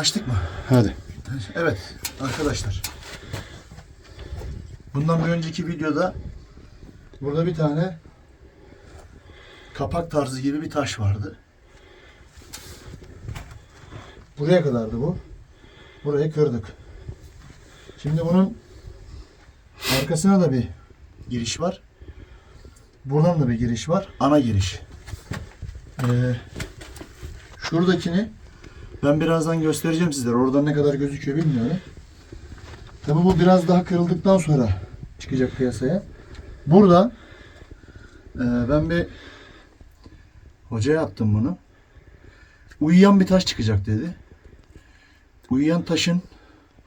Açtık mı? Hadi. Evet arkadaşlar. Bundan bir önceki videoda burada bir tane kapak tarzı gibi bir taş vardı. Buraya kadardı bu. Burayı kırdık. Şimdi bunun arkasına da bir giriş var. Buradan da bir giriş var. Ana giriş. Ee, şuradakini ben birazdan göstereceğim sizlere. Oradan ne kadar gözüküyor bilmiyorum. Tabii bu biraz daha kırıldıktan sonra çıkacak piyasaya. Burada e, ben bir hocaya attım bunu. Uyuyan bir taş çıkacak dedi. Uyuyan taşın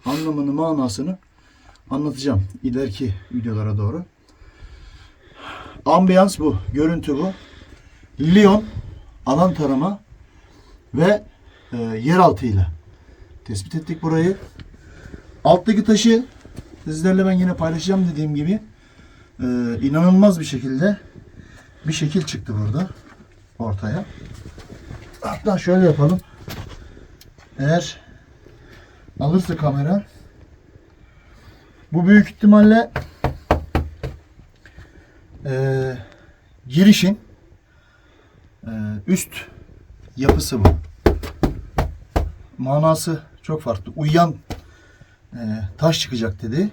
anlamını, manasını anlatacağım ileriki videolara doğru. Ambiyans bu, görüntü bu. Lyon alan tarama ve e, yeraltıyla tespit ettik burayı. Alttaki taşı sizlerle ben yine paylaşacağım dediğim gibi e, inanılmaz bir şekilde bir şekil çıktı burada ortaya. Hatta şöyle yapalım. Eğer alırsa kamera bu büyük ihtimalle e, girişin e, üst yapısı bu manası çok farklı. Uyuyan e, taş çıkacak dedi.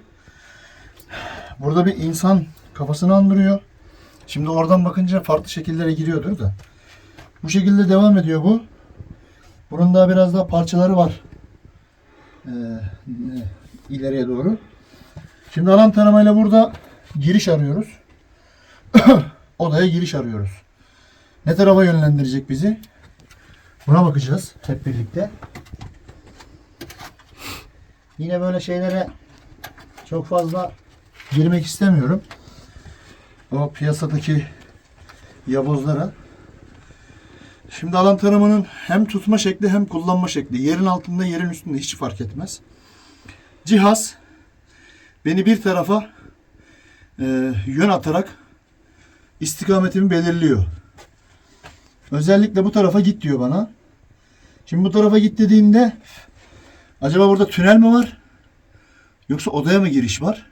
Burada bir insan kafasını andırıyor. Şimdi oradan bakınca farklı şekillere giriyordur da. Bu şekilde devam ediyor bu. Bunun daha biraz daha parçaları var. E, e, ileriye doğru. Şimdi alan taramayla burada giriş arıyoruz. Odaya giriş arıyoruz. Ne tarafa yönlendirecek bizi? Buna bakacağız hep birlikte. Yine böyle şeylere çok fazla girmek istemiyorum. O piyasadaki yabozlara. Şimdi alan taramanın hem tutma şekli hem kullanma şekli. Yerin altında yerin üstünde hiç fark etmez. Cihaz beni bir tarafa e, yön atarak istikametimi belirliyor. Özellikle bu tarafa git diyor bana. Şimdi bu tarafa git dediğimde acaba burada tünel mi var? Yoksa odaya mı giriş var?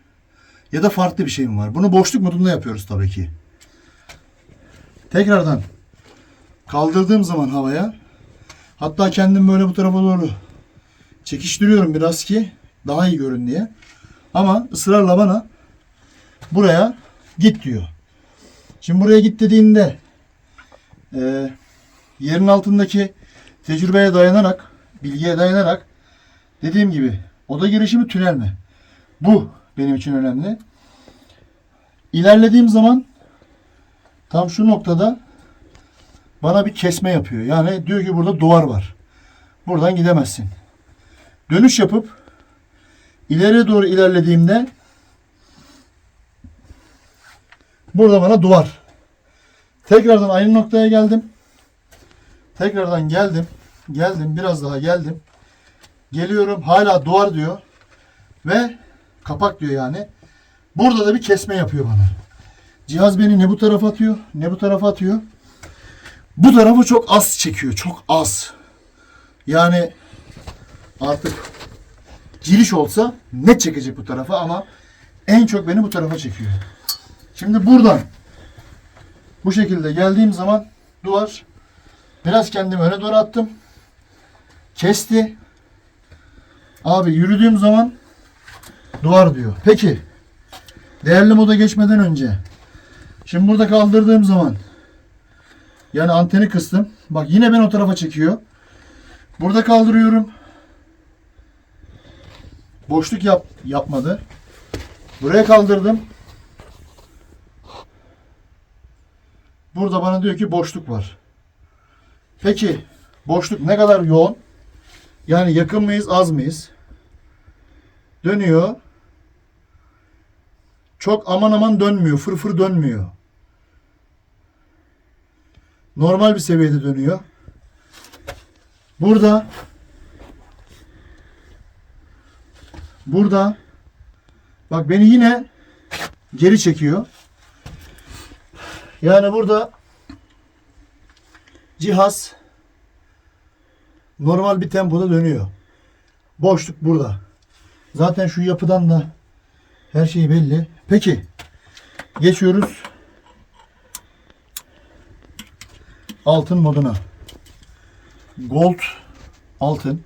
Ya da farklı bir şey mi var? Bunu boşluk modunda yapıyoruz tabii ki. Tekrardan kaldırdığım zaman havaya hatta kendim böyle bu tarafa doğru çekiştiriyorum biraz ki daha iyi görün diye. Ama ısrarla bana buraya git diyor. Şimdi buraya git dediğinde e, yerin altındaki tecrübeye dayanarak, bilgiye dayanarak dediğim gibi oda girişi mi tünel mi? Bu benim için önemli. İlerlediğim zaman tam şu noktada bana bir kesme yapıyor. Yani diyor ki burada duvar var. Buradan gidemezsin. Dönüş yapıp ileriye doğru ilerlediğimde burada bana duvar. Tekrardan aynı noktaya geldim. Tekrardan geldim. Geldim. Biraz daha geldim. Geliyorum. Hala duvar diyor. Ve kapak diyor yani. Burada da bir kesme yapıyor bana. Cihaz beni ne bu tarafa atıyor ne bu tarafa atıyor. Bu tarafı çok az çekiyor. Çok az. Yani artık giriş olsa net çekecek bu tarafa ama en çok beni bu tarafa çekiyor. Şimdi buradan bu şekilde geldiğim zaman duvar biraz kendimi öne doğru attım. Kesti. Abi yürüdüğüm zaman duvar diyor. Peki değerli moda geçmeden önce şimdi burada kaldırdığım zaman yani anteni kıstım. Bak yine ben o tarafa çekiyor. Burada kaldırıyorum. Boşluk yap yapmadı. Buraya kaldırdım. Burada bana diyor ki boşluk var. Peki boşluk ne kadar yoğun? Yani yakın mıyız, az mıyız? Dönüyor. Çok aman aman dönmüyor, fırfır dönmüyor. Normal bir seviyede dönüyor. Burada burada bak beni yine geri çekiyor. Yani burada cihaz normal bir tempoda dönüyor. Boşluk burada. Zaten şu yapıdan da her şey belli. Peki geçiyoruz altın moduna. Gold altın.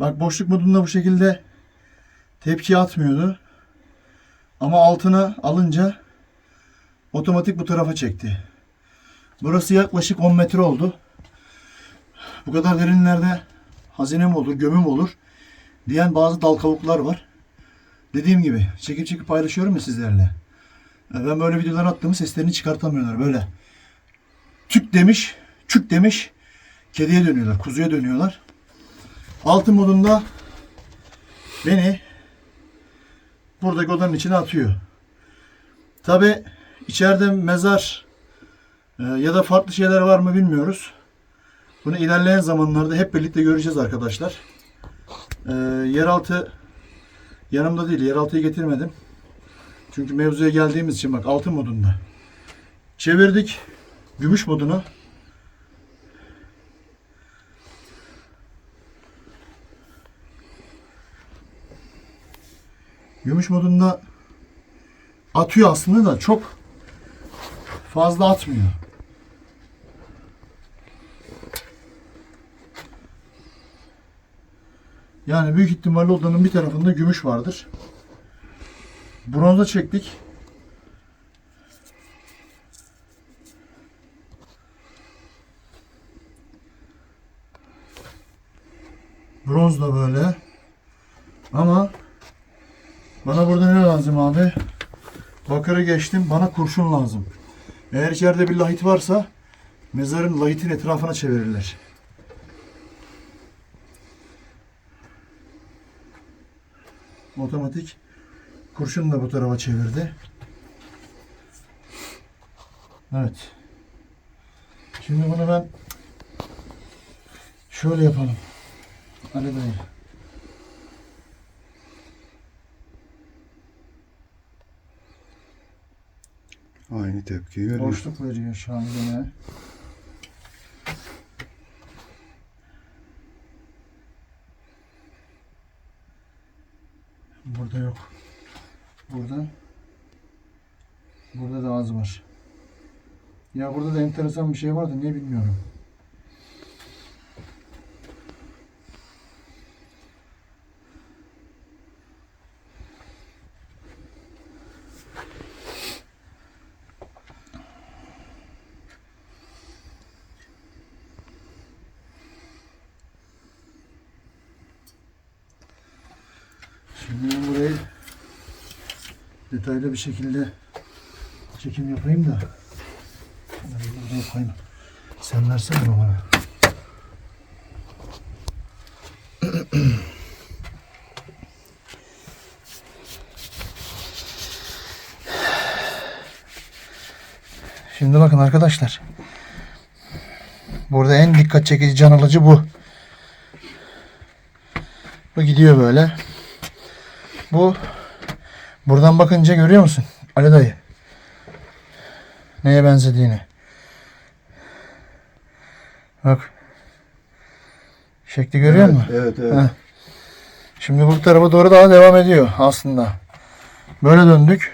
Bak boşluk modunda bu şekilde tepki atmıyordu. Ama altına alınca otomatik bu tarafa çekti. Burası yaklaşık 10 metre oldu. Bu kadar derinlerde hazine mi olur, gömü mü olur diyen bazı dal kavuklar var. Dediğim gibi çekip çekip paylaşıyorum ya sizlerle. E, Ben böyle videolar attığımı seslerini çıkartamıyorlar böyle. Tük demiş, çük demiş, kediye dönüyorlar, kuzuya dönüyorlar. Altın modunda beni buradaki odanın içine atıyor. Tabi içeride mezar e, ya da farklı şeyler var mı bilmiyoruz. Bunu ilerleyen zamanlarda hep birlikte göreceğiz arkadaşlar. E, yeraltı yanımda değil. Yeraltıyı getirmedim. Çünkü mevzuya geldiğimiz için bak altın modunda. Çevirdik gümüş moduna. Gümüş modunda atıyor aslında da çok fazla atmıyor. Yani büyük ihtimalle odanın bir tarafında gümüş vardır. Bronza çektik. Bronz da böyle. Ama bana burada ne lazım abi? Bakırı geçtim. Bana kurşun lazım. Eğer içeride bir lahit varsa mezarın lahitin etrafına çevirirler. Otomatik kurşun da bu tarafa çevirdi. Evet. Şimdi bunu ben şöyle yapalım. Ali dayı. Aynı tepkiyi veriyor. Boşluk veriyor şu an yine. Burada yok. Burada. Burada da az var. Ya burada da enteresan bir şey vardı. Ne bilmiyorum. Şimdi ben burayı detaylı bir şekilde çekim yapayım da. Burada yapayım. Sen versene bana. Şimdi bakın arkadaşlar. Burada en dikkat çekici can alıcı bu. Bu gidiyor böyle. Bu buradan bakınca görüyor musun? Ali dayı. Neye benzediğini. Bak. Şekli görüyor musun? Evet evet. Heh. Şimdi bu tarafa doğru daha devam ediyor aslında. Böyle döndük.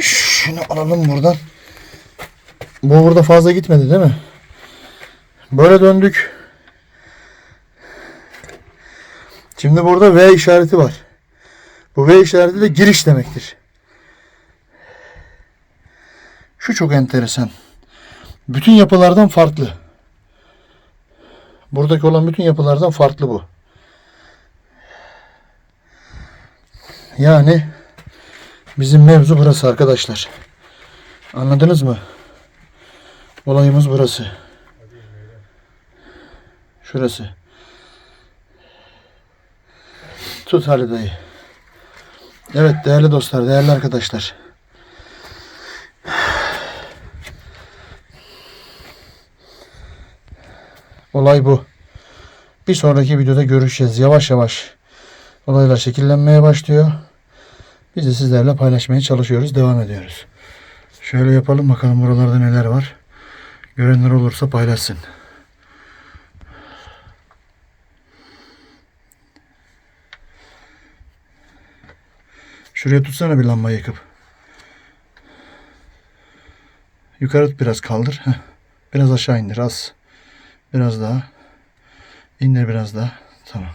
Şunu alalım buradan. Bu burada fazla gitmedi değil mi? Böyle döndük. Şimdi burada V işareti var. Bu V işareti de giriş demektir. Şu çok enteresan. Bütün yapılardan farklı. Buradaki olan bütün yapılardan farklı bu. Yani bizim mevzu burası arkadaşlar. Anladınız mı? Olayımız burası. Şurası. Tut Ali dayı. Evet değerli dostlar, değerli arkadaşlar. Olay bu. Bir sonraki videoda görüşeceğiz. Yavaş yavaş olaylar şekillenmeye başlıyor. Biz de sizlerle paylaşmaya çalışıyoruz. Devam ediyoruz. Şöyle yapalım bakalım buralarda neler var. Görenler olursa paylaşsın. Şuraya tutsana bir lambayı yakıp. Yukarı biraz kaldır. Biraz aşağı indir az. Biraz daha. İndir biraz daha. Tamam.